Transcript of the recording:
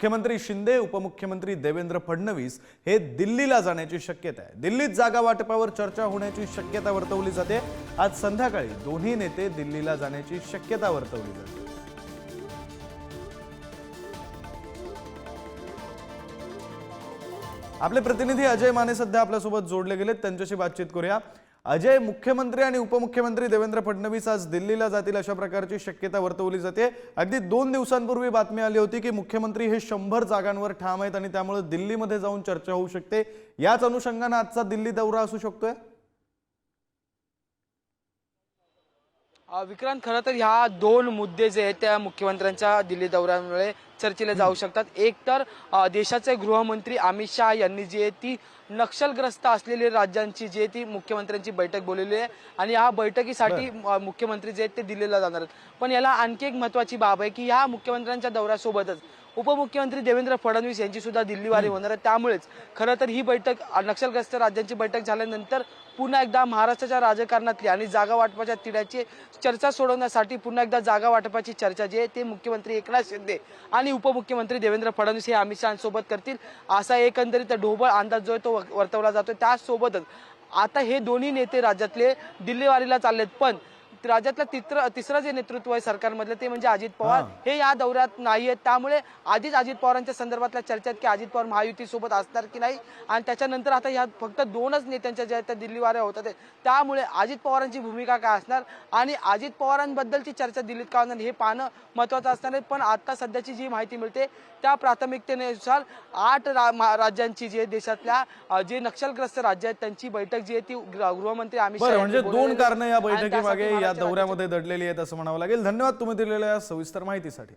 मुख्यमंत्री शिंदे उपमुख्यमंत्री देवेंद्र फडणवीस हे दिल्लीला जाण्याची शक्यता आहे. दिल्लीत जागा वाटपावर चर्चा होण्याची शक्यता वर्तवली जाते. आज संध्याकाळी दोन्ही नेते दिल्लीला जाण्याची शक्यता वर्तवली जाते. आपले प्रतिनिधी अजय माने सध्या आपल्यासोबत जोडले गेलेत. त्यांच्याशी बातचीत करूया. अजय मुख्यमंत्री आणि उपमुख्यमंत्री देवेंद्र फडणवीस आज दिल्लीला जातील अशा प्रकारची शक्यता वर्तवली जाते. अगदी दोन दिवसांपूर्वी बातमी आली होती की मुख्यमंत्री हे शंभर जागांवर ठाम आहेत आणि त्यामुळे दिल्लीमध्ये जाऊन चर्चा होऊ शकते. याच अनुषंगानं आजचा दिल्ली दौरा असू शकतोय? विक्रांत खरं तर ह्या दोन मुद्दे जे आहेत त्या मुख्यमंत्र्यांच्या दिल्ली दौऱ्यामुळे चर्चेला जाऊ शकतात. एक तर देशाचे गृहमंत्री अमित शहा यांनी जी आहे ती नक्षलग्रस्त असलेली राज्यांची जी आहे ती मुख्यमंत्र्यांची बैठक बोलवली आहे आणि या बैठकीसाठी मुख्यमंत्री जे आहेत ते दिल्लीला जाणार आहेत. पण याला आणखी एक महत्वाची बाब आहे की ह्या मुख्यमंत्र्यांच्या दौऱ्यासोबतच उपमुख्यमंत्री देवेंद्र फडणवीस यांची सुद्धा दिल्लीवारी होणार आहे त्यामुळेच खरं तर ही बैठक नक्षलग्रस्त राज्यांची बैठक झाल्यानंतर पुन्हा एकदा महाराष्ट्राच्या राजकारणातली आणि जागा वाटपाच्या तिढ्याची चर्चा सोडवण्यासाठी पुन्हा एकदा जागा वाटपाची चर्चा जी आहे ते मुख्यमंत्री एकनाथ शिंदे आणि उपमुख्यमंत्री देवेंद्र फडणवीस हे अमित शहासोबत करतील. असा एकंदरीत ढोबळ अंदाज जो आहे तो वर्तवला जातो त्यासोबतच आता हे दोन्ही नेते राज्यातले दिल्लीवारीला चाललेत पण राज्यातलं तित्र तिसरं जे नेतृत्व आहे सरकारमधलं ते म्हणजे अजित पवार हा. या दौऱ्यात नाही आहेत त्यामुळे आधीच अजित पवारांच्या संदर्भातल्या चर्चेत की अजित पवार महायुतीसोबत असणार की नाही आणि त्याच्यानंतर आता ह्या फक्त दोनच नेत्यांच्या ज्या आहेत त्या दिल्लीवाऱ्या होतात आहे. त्यामुळे अजित पवारांची भूमिका काय असणार आणि अजित पवारांबद्दलची चर्चा दिल्लीत का होणार हे पाहणं महत्वाचं असणार आहे पण आता सध्याची जी माहिती मिळते त्या प्राथमिकतेनुसार आठ राज्यांची जी देशातल्या जे नक्षलग्रस्त राज्य आहेत त्यांची बैठक जी आहे ती गृह- गृहमंत्री अमित शहा म्हणजे दोन. कारणं या बैठकीमागे या दौऱ्यामध्ये दडलेली आहेत असं म्हणावं लागेल. धन्यवाद तुम्ही दिलेल्या सविस्तर माहितीसाठी.